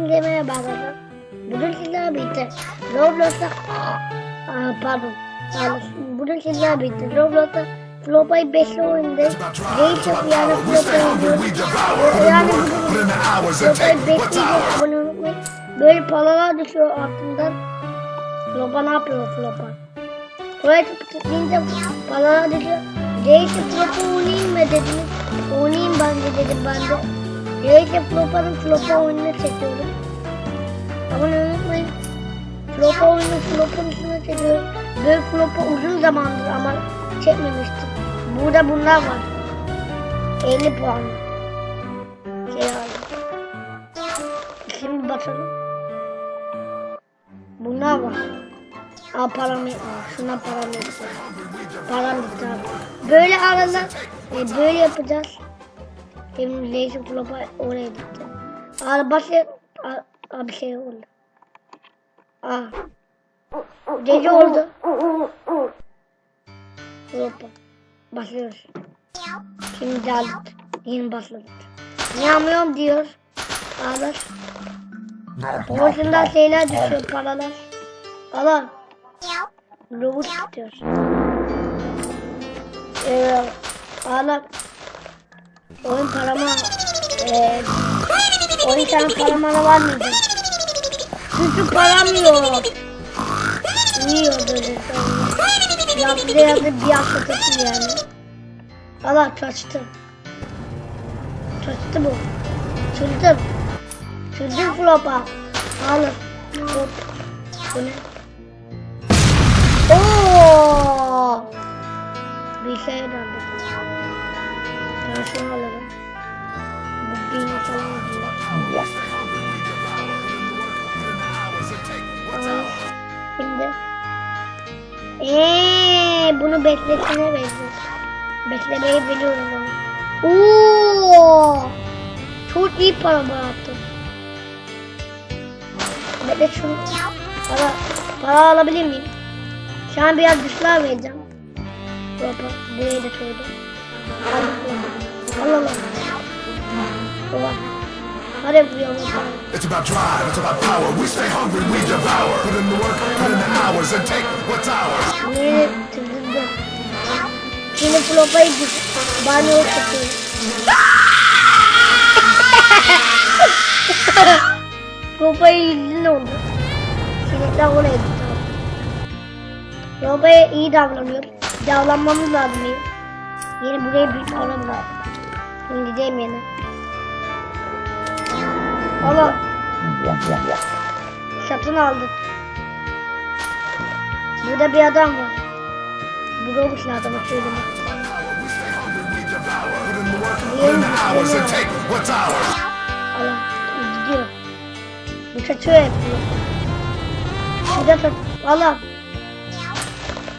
demeye başladım. Bugün sizlerle birlikte Roblox'ta Aa, pardon. Yani bugün sizlerle birlikte Roblox'ta Flopa'yı 5 oyundayız. Değişik yani Flopa'yı oynuyoruz. Yani bugün Flopa'yı 5 yiyeceğiz. Abone unutmayın. Böyle paralar düşüyor altından. Flopa ne yapıyor Flopa? Buraya tıklayınca paralar düşüyor. Değişik Flopa oynayayım mı dediniz. Oynayayım ben de dedim ben de. Değişik Flopa'nın Flopa oyununu çekiyorum. Abone unutmayın. Flopa oyunu Flopa'nın üstüne çekiyorum. Böyle Flopa uzun zamandır ama çekmemiştim. Burada bunlar var. 50 puan. Şey. Şimdi bakalım. Bunlar var. Aa param yetmiyor. Şuna param yetmiyor. Param bitti. Böyle aralar e, böyle yapacağız. Şimdi Lazy Flop'a oraya gitti. Arabası aa, bir şey oldu. Aa. Gece oldu. Hoppa. Başlıyoruz. Şimdi geldik. Yeni başladık. Yağmıyorum diyor. Ağlar. Babasından şeyler düşüyor paralar. Allah. Robot tutuyor. Ee, ağlar. Oyun parama ee, oyun sana paramana var mıydı? Çünkü param yok. Yiyor böyle sonra. Yaptı yaptı bir atlatırsın yani. Allah kaçtı. Kaçtı bu. Çıldım. Çıldım flopa. Alır. Hop. Bu ne? Oo! Bir şey döndü. Şimdi. Eee bunu beklesene benziyor. Beklemeyi biliyorum onu. Oo! Çok iyi para bıraktım. Bekle şunu. Para, para alabilir miyim? Şu an biraz düşler vereceğim. Buraya da koydum. Buraya. It's about drive, it's about power. We stay hungry, we devour. Put in the work, put in the hours, and take what's ours. Yeni tıkırdım. Şimdi flopayı düş. Banyo tutuyorum. Flopayı yüzün oldu. Sinekler oraya gitti. Flopaya iyi davranıyor. Davranmamız lazım. Yeni buraya bir param lazım. Şimdi gideyim yine. Allah. Satın aldık. Burada bir adam var. Bu Robux adamı söyleme. Put in the work, put in the hours, and take what's ours. Allah gidiyor. Bu kaçıyor yapıyor. Şurada tut. Allah'ım.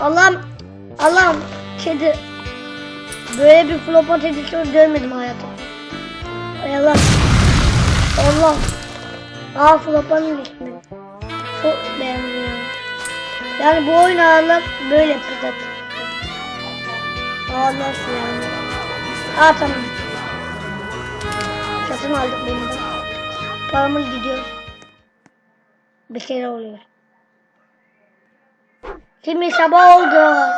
Allah'ım. Allah'ım. Kedi. Böyle bir flopa editör görmedim hayatım. Ay Allah. Allah. Aa flopanın ismi. Çok beğendim yani. Bu oyun ağırlar böyle yapacak. Ağırlar yani. Aa tamam. Satın aldık benim de. Paramız gidiyor. Bir şeyler oluyor. Şimdi sabah oldu.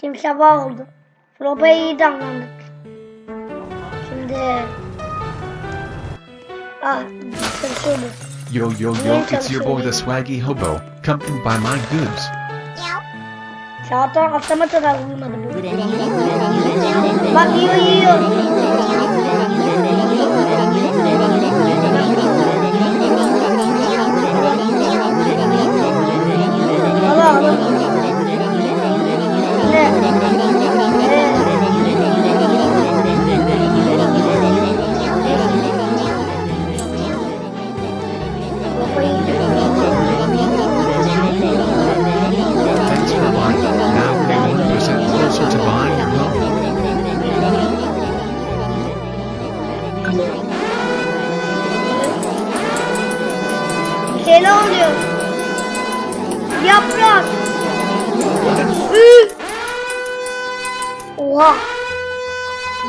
Şimdi sabah oldu. Flopa'ya iyi davrandık. Şimdi... Ah. Yo yo yo, it's your boy the swaggy hobo. Come and buy my goods. Saat akşama kadar uyumadı bu. Bak yiyor yiyor. Şeyler oluyor. Yaprak. Üf. Oha.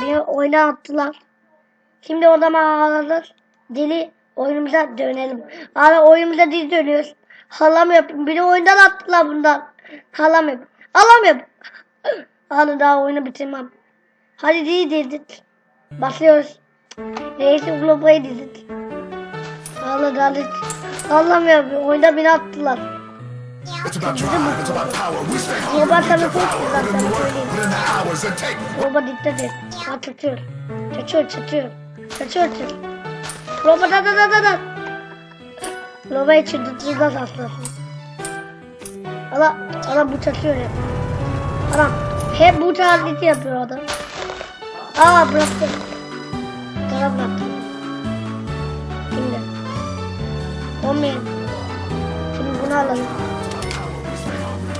Bir oyuna attılar. Şimdi odama ağladılar. Deli Oyunumuza dönelim. Abi oyunumuza diz dönüyoruz. Halam yapın. Beni oyundan attılar bundan. Halam yapın. Halam yapın. Hadi daha oyunu bitirmem. Hadi dizi dizit. Başlıyoruz. Neyse Globa'yı dizit. Allah Allah. Anlamıyorum. Oyunda beni attılar. Global tabi çok güzel sana söyleyeyim. Global dikkat et. Çatır. Çatır çatır. Çatır çatır. Global da da da da da. Global için dıtırdan atlasın. Ana, ana bu çatıyor ya. Ana, hep bu taklidi yapıyor adam. Aa bıraktım. Tara bıraktım. Şimdi. Olmayın. Şimdi bunu alalım.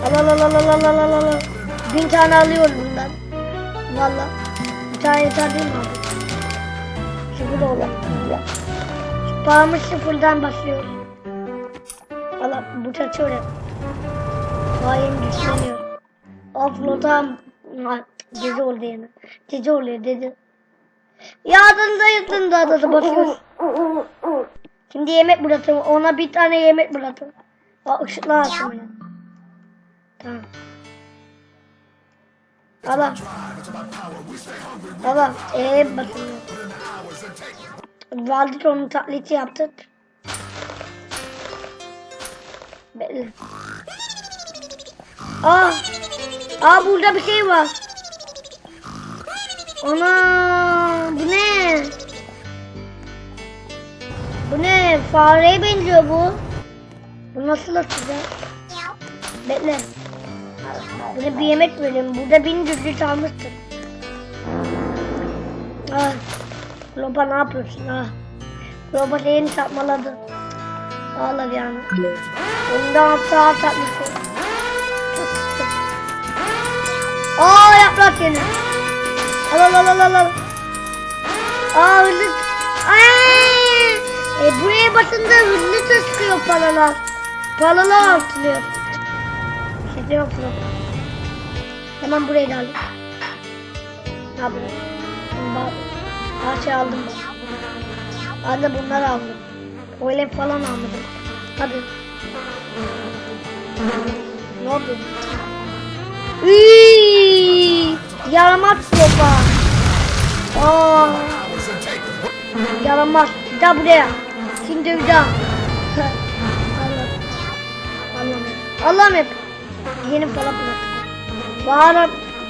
Al al al al al al al al al. Bin tane alıyorum bundan. Valla. Bir tane yeter değil mi abi? Sıfır olur. Şu paramız sıfırdan başlıyor. Valla bu çatıyor hep. Bayım güçleniyor. Offload'a Gece oldu yine. Gece oluyor dedi. Ya adında yatında adada basıyoruz. Şimdi yemek bırakın. Ona bir tane yemek bırakın. Aa ışıklar açmıyor. Tamam. Allah. Allah. Eee basın. Valdik onun taklidi yaptık. Belli. Aa. Aa burada bir şey var. Ana Fareye benziyor bu. Bu nasıl atacağız? Bekle. Buna bir yemek verelim. Burada bin düzgün almıştır. Ah. Loba ne yapıyorsun? Ah. Loba seni satmaladı. Ağlar yani. Ondan sağ tatlısı. Aa yaprak yeni. Al al al al al. al. Aa hızlı. Ay! E, buraya basınca hızlı çıkıyor paralar. Paralar artıyor. Yok yok. Hemen burayı da alayım. Ne yapayım? Her şey aldım bak. Ben de bunları aldım. Öyle falan almadım. Hadi. Ne oldu? Iiii! Yaramaz sopa. Aa, yaramaz. Daha buraya. Şimdi bir daha. Allah. Allah'ım. Hep. Yeni falan bırak. Bu adam,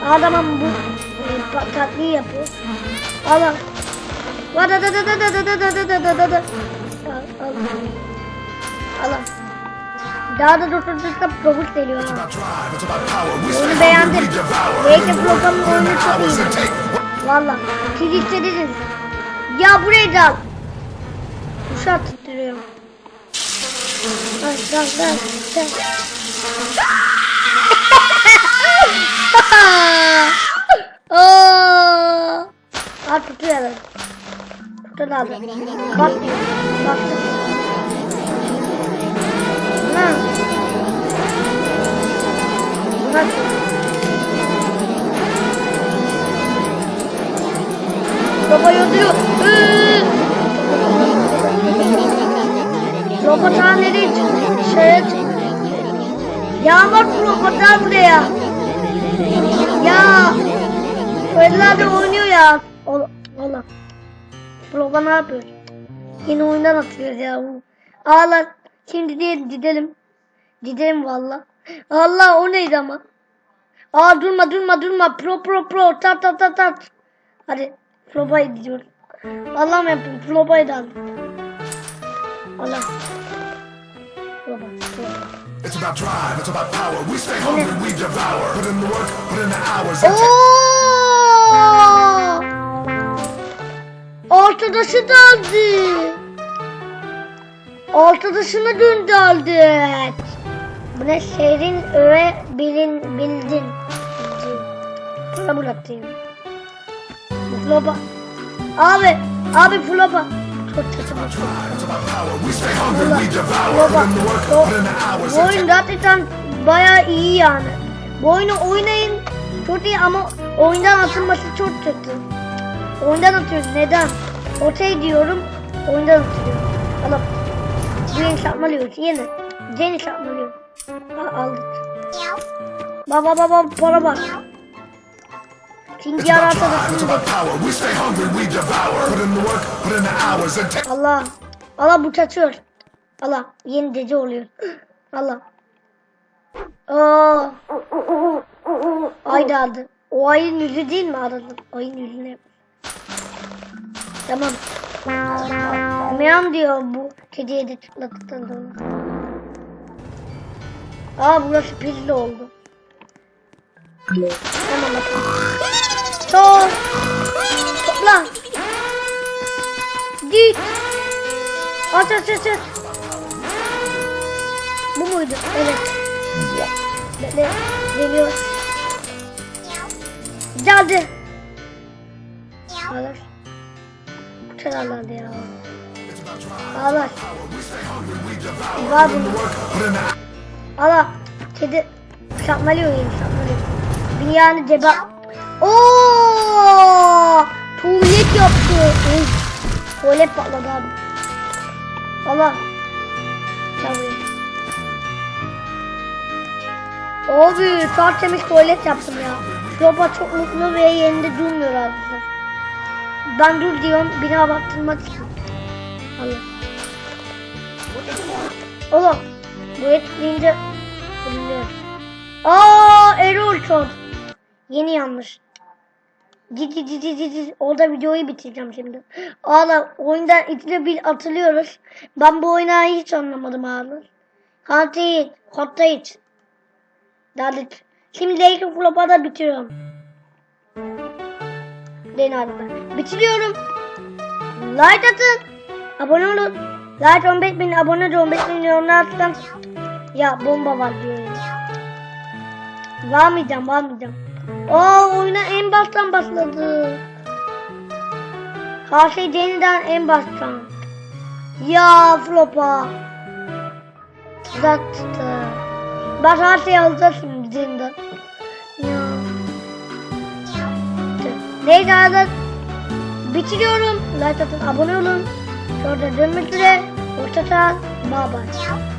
adamın bu e, tatlıyı yapıyor. Allah. Va da da da da da da da da da da da da. Al, al. Allah. Daha da durdursam profit geliyor hungry, beğendim. Belki programın oyunu çok iyi. Valla. Siz istediniz. Ya burayı da şu attırıyorum. Bak bak bak. bak. Aa! Al tutuyorum. Tutun abi. Bakmıyor. Baktım. Lan. Bak. Baba yanıyor. Robotlar nereye çıktı? Şeye çıktı. Yağmur robotlar buraya. Ya. Öyle de oynuyor ya. Allah. Robot ne yapıyor? Yine oyundan atıyoruz ya. Ağlar. Şimdi diye gidelim. Gidelim valla. Allah o neydi ama? Aa durma durma durma. Pro pro pro. Tat tat tat tat. Hadi. Flopa'ya gidiyorum. Allah'ım yapayım. Flopa'yı da aldım. Allah. Flopa. Flopa. It's about drive, it's about power. We stay hungry, we devour. Put in the work, put in the hours and take Oo! Arkadaşı da aldı. Arkadaşını gönderdik. Bu ne şehrin öve bilin bildin. Bıraktım. Bu flopa. Abi, abi flopa. Bu oyun gerçekten baya iyi yani. Bu oyunu oynayın çok iyi ama oyundan atılması çok kötü. Oyundan atıyoruz neden? Ortaya diyorum oyundan atılıyor. Alıp. Yeni satmalıyoruz yeni. Yeni satmalıyoruz. Ha aldık. Baba baba para bak. And take Allah. Allah bu çatıyor. Allah. Yeni gece oluyor. Allah. Aa. Ay da aldı. O ayın yüzü değil mi aradın? Ayın yüzüne. Tamam. Meyan diyor bu kediye de tıkladıktan sonra. Aa burası pilli oldu. Tamam bakalım. Çok. Topla. Git. Aç aç aç aç. Bu muydu? Evet. Bekle. Geliyor. Geldi. Ağlar. Çırarlardı ya. Ağlar. Var bunu. Ala. Kedi. Şapmalıyor yeni şapmalıyor. Dünyanın cebe... Ooo! Tuvalet yaptı. Ey, Tuvalet patladı abi. Allah. Buraya. Abi tertemiz tuvalet yaptım ya. Robot çok mutlu ve yerinde durmuyor arkadaşlar. Ben dur diyorum bina baktırmak için. Allah. Oğlum. Bu et deyince bulunuyor. Aa error kod. Yeni yanlış. Cici cici cici. Orada videoyu bitireceğim şimdi. Ağla oyundan ikide bir atılıyoruz. Ben bu oyunu hiç anlamadım ağla. Hadi kodda hiç. Dalit. Şimdi Lake Flop'a da bitiriyorum. Beni arada. Bitiriyorum. Like atın. Abone olun. Like 15 bin abone de 15 bin yorumlar atın. Ya bomba var diyor ya. Varmayacağım varmayacağım. Aa oyuna en baştan başladı. Her şey yeniden en baştan. Ya flopa. Zattı. Ben her şeyi alacağım şimdi yeniden. Ya. Neyse arkadaşlar. Bitiriyorum. Like atın abone olun. Şurada dönmek üzere. Hoşçakal. Bye bye.